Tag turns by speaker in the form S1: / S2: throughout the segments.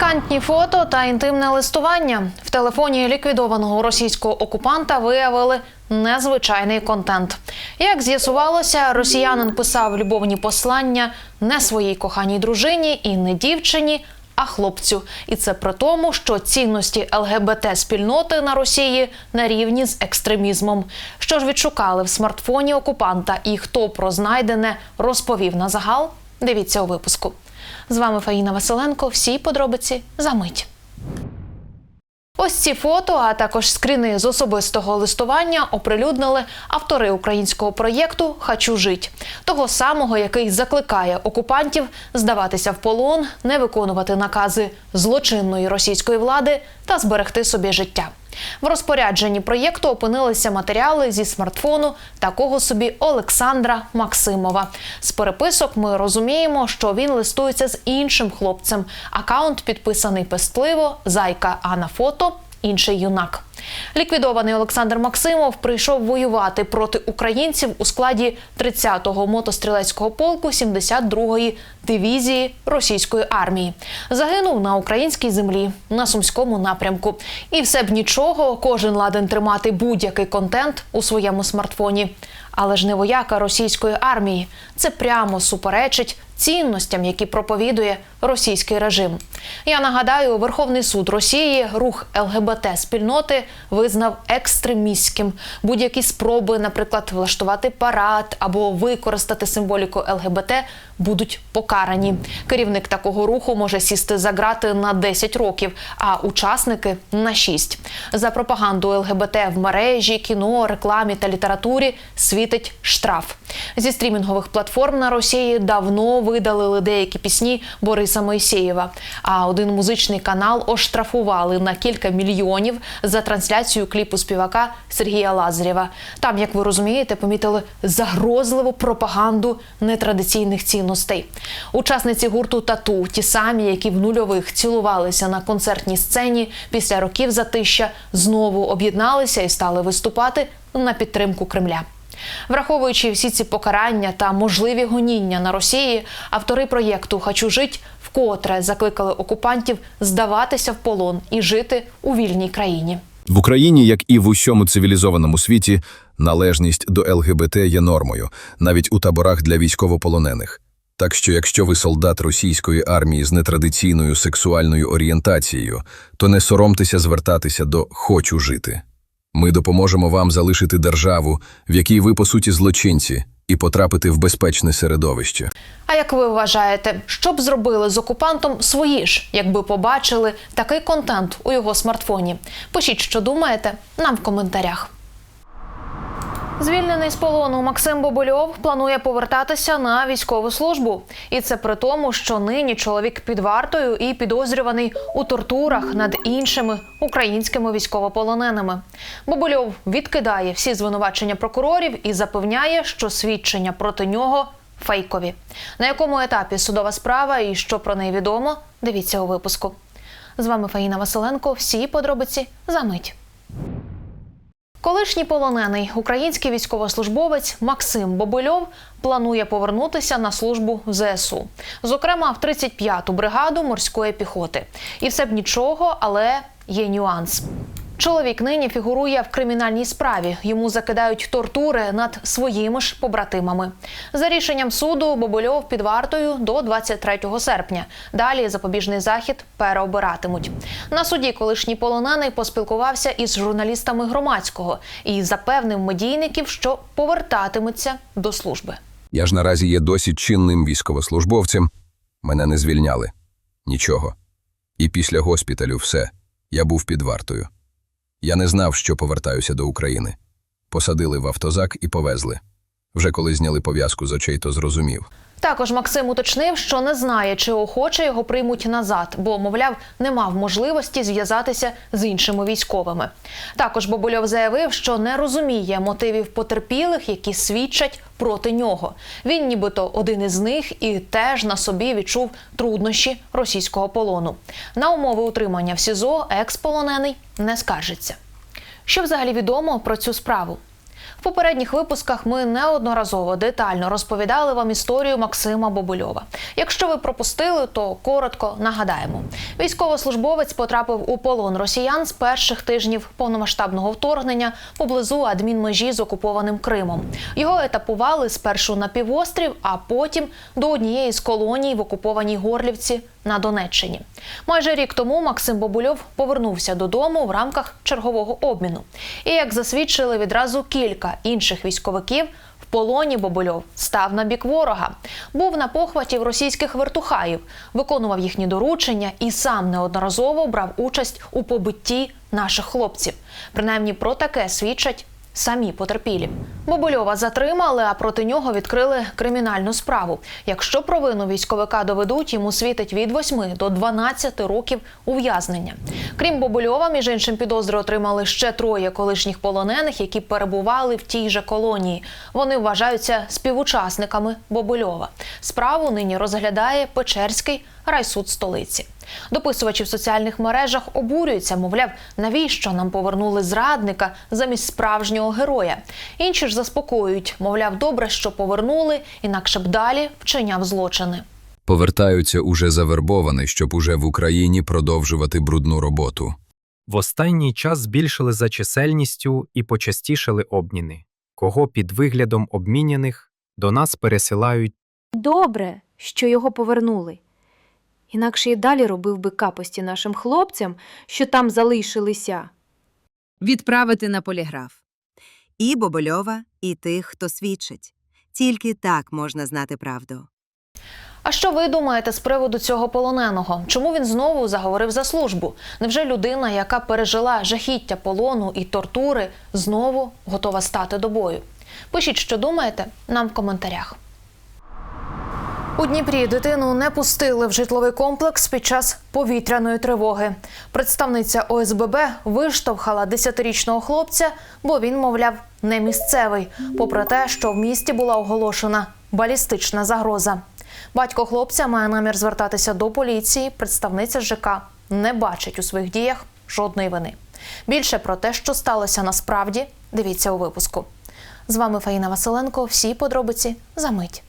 S1: Пікантні фото та інтимне листування в телефоні ліквідованого російського окупанта виявили незвичайний контент. Як з'ясувалося, росіянин писав любовні послання не своїй коханій дружині і не дівчині, а хлопцю. І це при тому, що цінності ЛГБТ спільноти на Росії на рівні з екстремізмом. Що ж відшукали в смартфоні окупанта і хто про знайдене розповів на загал? Дивіться у випуску. З вами Фаїна Василенко. Всі подробиці за мить. Ось ці фото, а також скріни з особистого листування оприлюднили автори українського проєкту Хачу жить того самого, який закликає окупантів здаватися в полон, не виконувати накази злочинної російської влади та зберегти собі життя. В розпорядженні проєкту опинилися матеріали зі смартфону такого собі Олександра Максимова. З переписок ми розуміємо, що він листується з іншим хлопцем. Акаунт підписаний пестливо, зайка, а на фото інший юнак. Ліквідований Олександр Максимов прийшов воювати проти українців у складі 30-го мотострілецького полку 72-ї дивізії російської армії. Загинув на українській землі на сумському напрямку. І все б нічого, кожен ладен тримати будь-який контент у своєму смартфоні. Але ж не вояка російської армії. Це прямо суперечить цінностям, які проповідує російський режим. Я нагадаю, Верховний суд Росії рух ЛГБТ спільноти визнав екстремістським. Будь-які спроби, наприклад, влаштувати парад або використати символіку ЛГБТ будуть покарані. Керівник такого руху може сісти за грати на 10 років, а учасники на 6. За пропаганду ЛГБТ в мережі, кіно, рекламі та літературі світить штраф. Зі стрімінгових платформ на Росії давно видалили деякі пісні Бориса Мойсеєва. А один музичний канал оштрафували на кілька мільйонів за трансляцію кліпу співака Сергія Лазарєва. Там, як ви розумієте, помітили загрозливу пропаганду нетрадиційних цінностей. Учасниці гурту Тату, ті самі, які в нульових цілувалися на концертній сцені, після років затища знову об'єдналися і стали виступати на підтримку Кремля. Враховуючи всі ці покарання та можливі гоніння на Росії, автори проєкту Хачу жить вкотре закликали окупантів здаватися в полон і жити у вільній країні.
S2: В Україні, як і в усьому цивілізованому світі, належність до ЛГБТ є нормою, навіть у таборах для військовополонених. Так що, якщо ви солдат російської армії з нетрадиційною сексуальною орієнтацією, то не соромтеся звертатися до «хочу жити». Ми допоможемо вам залишити державу, в якій ви, по суті, злочинці, і потрапити в безпечне середовище.
S1: А як ви вважаєте, що б зробили з окупантом свої ж, якби побачили такий контент у його смартфоні? Пишіть, що думаєте, нам в коментарях. Звільнений з полону Максим Бобольов планує повертатися на військову службу, і це при тому, що нині чоловік під вартою і підозрюваний у тортурах над іншими українськими військовополоненими. Бобольов відкидає всі звинувачення прокурорів і запевняє, що свідчення проти нього фейкові. На якому етапі судова справа і що про неї відомо? Дивіться у випуску. З вами Фаїна Василенко. Всі подробиці за мить. Колишній полонений український військовослужбовець Максим Бобильов планує повернутися на службу в ЗСУ, зокрема в 35-ту бригаду морської піхоти. І все б нічого, але є нюанс. Чоловік нині фігурує в кримінальній справі. Йому закидають тортури над своїми ж побратимами. За рішенням суду Бобольов під вартою до 23 серпня. Далі запобіжний захід переобиратимуть. На суді колишній полонений поспілкувався із журналістами громадського і запевнив медійників, що повертатиметься до служби.
S2: Я ж наразі є досі чинним військовослужбовцем. Мене не звільняли. Нічого. І після госпіталю все. Я був під вартою. Я не знав, що повертаюся до України. Посадили в автозак і повезли. Вже коли зняли пов'язку з очей, то зрозумів.
S1: Також Максим уточнив, що не знає, чи охоче його приймуть назад, бо, мовляв, не мав можливості зв'язатися з іншими військовими. Також Бобольов заявив, що не розуміє мотивів потерпілих, які свідчать проти нього. Він, нібито, один із них і теж на собі відчув труднощі російського полону. На умови утримання в СІЗО експолонений не скаржиться. Що взагалі відомо про цю справу? В попередніх випусках ми неодноразово детально розповідали вам історію Максима Бобульова. Якщо ви пропустили, то коротко нагадаємо. Військовослужбовець потрапив у полон росіян з перших тижнів повномасштабного вторгнення поблизу адмінмежі з окупованим Кримом. Його етапували спершу на півострів, а потім до однієї з колоній в окупованій Горлівці на Донеччині. Майже рік тому Максим Бобульов повернувся додому в рамках чергового обміну. І як засвідчили відразу кілька інших військовиків, полоні Бобульов став на бік ворога, був на похваті в російських вертухаїв, виконував їхні доручення і сам неодноразово брав участь у побитті наших хлопців. Принаймні про таке свідчать самі потерпілі. Бобульова затримали, а проти нього відкрили кримінальну справу. Якщо провину військовика доведуть, йому світить від 8 до 12 років ув'язнення. Крім Бобульова, між іншим підозри отримали ще троє колишніх полонених, які перебували в тій же колонії. Вони вважаються співучасниками Бобульова. Справу нині розглядає Печерський райсуд столиці. Дописувачі в соціальних мережах обурюються, мовляв, навіщо нам повернули зрадника замість справжнього героя. Інші ж заспокоюють, мовляв, добре, що повернули, інакше б далі вчиняв злочини.
S2: Повертаються уже завербовані, щоб уже в Україні продовжувати брудну роботу.
S3: В останній час збільшили за чисельністю і почастішали обміни. Кого під виглядом обміняних до нас пересилають
S4: Добре, що його повернули. Інакше і далі робив би капості нашим хлопцям, що там залишилися.
S5: відправити на поліграф. І Бобольова, і тих, хто свідчить. Тільки так можна знати правду.
S1: А що ви думаєте з приводу цього полоненого? Чому він знову заговорив за службу? Невже людина, яка пережила жахіття полону і тортури, знову готова стати до бою? Пишіть, що думаєте, нам в коментарях. У Дніпрі дитину не пустили в житловий комплекс під час повітряної тривоги. Представниця ОСББ виштовхала 10-річного хлопця, бо він, мовляв, не місцевий, попри те, що в місті була оголошена балістична загроза. Батько хлопця має намір звертатися до поліції. Представниця ЖК не бачить у своїх діях жодної вини. Більше про те, що сталося насправді, дивіться у випуску. З вами Фаїна Василенко. Всі подробиці за мить.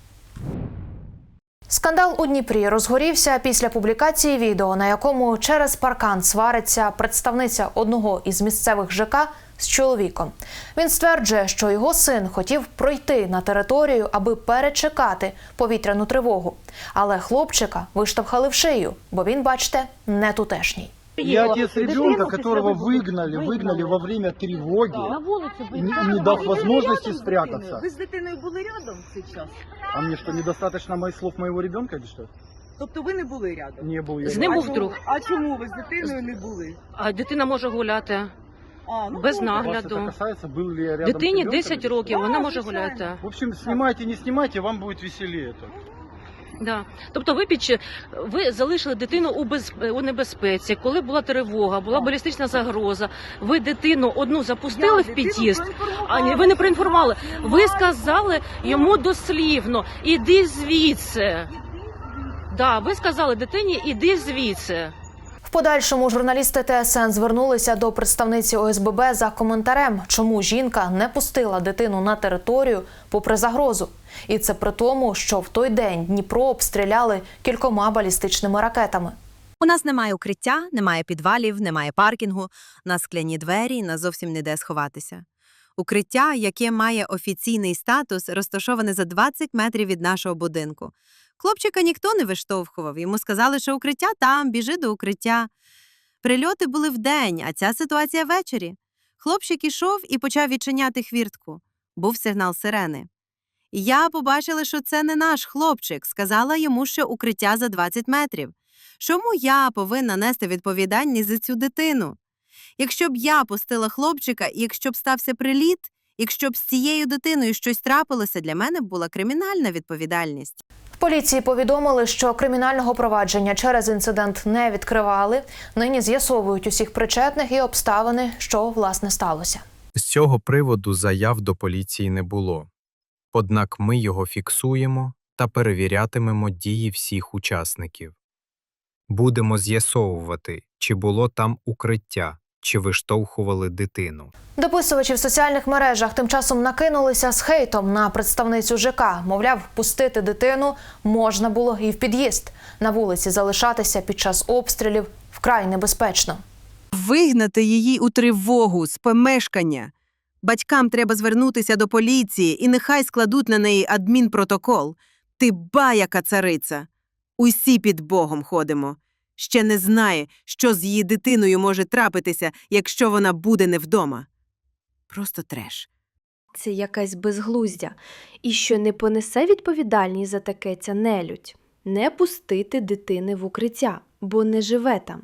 S1: Скандал у Дніпрі розгорівся після публікації відео, на якому через паркан свариться представниця одного із місцевих ЖК з чоловіком. Він стверджує, що його син хотів пройти на територію, аби перечекати повітряну тривогу. Але хлопчика виштовхали в шию, бо він, бачите, не тутешній
S6: Я отец ребенка, которого выгнали, выгнали во время тревоги,
S7: На вулицю
S6: и не,
S7: виїжджали,
S6: не дав
S7: ви
S6: возможности
S7: рядом з
S6: спрятаться.
S7: дитиною. Ви з дитиною були рядом в цей час?
S6: А мне что, недостаточно моих слов моего ребенка или что?
S7: Тобто ви не були рядом?
S6: Не был я.
S8: З
S6: рядом.
S8: ним
S7: А
S8: був
S7: чому-
S8: друг.
S7: А чому ви з дитиною не були?
S8: А дитина може гуляти.
S7: А, ну,
S8: Без
S7: добре.
S6: Вас
S8: нагляду.
S6: это касается, был ли я рядом с
S8: Дитині
S6: ребенком
S8: 10
S6: или что?
S8: років,
S7: Да,
S8: вона може
S7: звичайно.
S8: гуляти.
S6: В общем, снимайте, не снимайте, вам будет веселее тут.
S8: Да. Тобто ви під ви залишили дитину у без у небезпеці, коли була тривога, була балістична загроза. Ви дитину одну запустили
S7: Я
S8: в під'їзд. А ні, ви не проінформували. Ви сказали йому дослівно: іди звідси. Да, ви сказали дитині, іди звідси.
S1: Подальшому журналісти ТСН звернулися до представниці ОСББ за коментарем, чому жінка не пустила дитину на територію попри загрозу. І це при тому, що в той день Дніпро обстріляли кількома балістичними ракетами.
S5: У нас немає укриття, немає підвалів, немає паркінгу, на скляні двері, на зовсім не де сховатися. Укриття, яке має офіційний статус, розташоване за 20 метрів від нашого будинку. Хлопчика ніхто не виштовхував, йому сказали, що укриття там, біжи до укриття. Прильоти були вдень, а ця ситуація ввечері. Хлопчик ішов і почав відчиняти хвіртку. Був сигнал сирени. Я побачила, що це не наш хлопчик, сказала йому, що укриття за 20 метрів. Чому я повинна нести відповідальність за цю дитину? Якщо б я пустила хлопчика, і якщо б стався приліт, якщо б з цією дитиною щось трапилося, для мене б була кримінальна відповідальність.
S1: Поліції повідомили, що кримінального провадження через інцидент не відкривали. Нині з'ясовують усіх причетних і обставини, що власне сталося.
S3: З цього приводу заяв до поліції не було. Однак ми його фіксуємо та перевірятимемо дії всіх учасників. Будемо з'ясовувати, чи було там укриття, чи виштовхували дитину.
S1: Дописувачі в соціальних мережах тим часом накинулися з хейтом на представницю ЖК. Мовляв, пустити дитину можна було і в під'їзд. На вулиці залишатися під час обстрілів вкрай небезпечно.
S9: Вигнати її у тривогу з помешкання. Батькам треба звернутися до поліції і нехай складуть на неї адмінпротокол. Ти ба, яка цариця. Усі під Богом ходимо. Ще не знає, що з її дитиною може трапитися, якщо вона буде не вдома. Просто треш.
S4: Це якась безглуздя. І що не понесе відповідальність за таке ця нелюдь. Не пустити дитини в укриття, бо не живе там.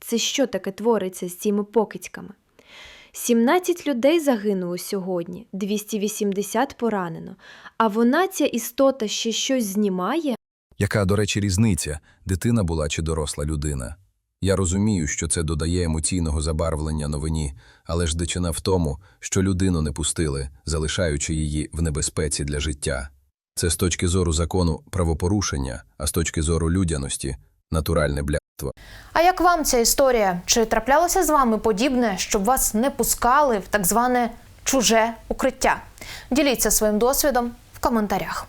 S4: Це що таке твориться з цими покидьками? 17 людей загинуло сьогодні, 280 поранено. А вона, ця істота, ще щось знімає?
S2: Яка, до речі, різниця, дитина була чи доросла людина? Я розумію, що це додає емоційного забарвлення новині, але ж дичина в тому, що людину не пустили, залишаючи її в небезпеці для життя. Це з точки зору закону правопорушення, а з точки зору людяності натуральне блядство.
S1: А як вам ця історія? Чи траплялося з вами подібне, щоб вас не пускали в так зване чуже укриття? Діліться своїм досвідом в коментарях.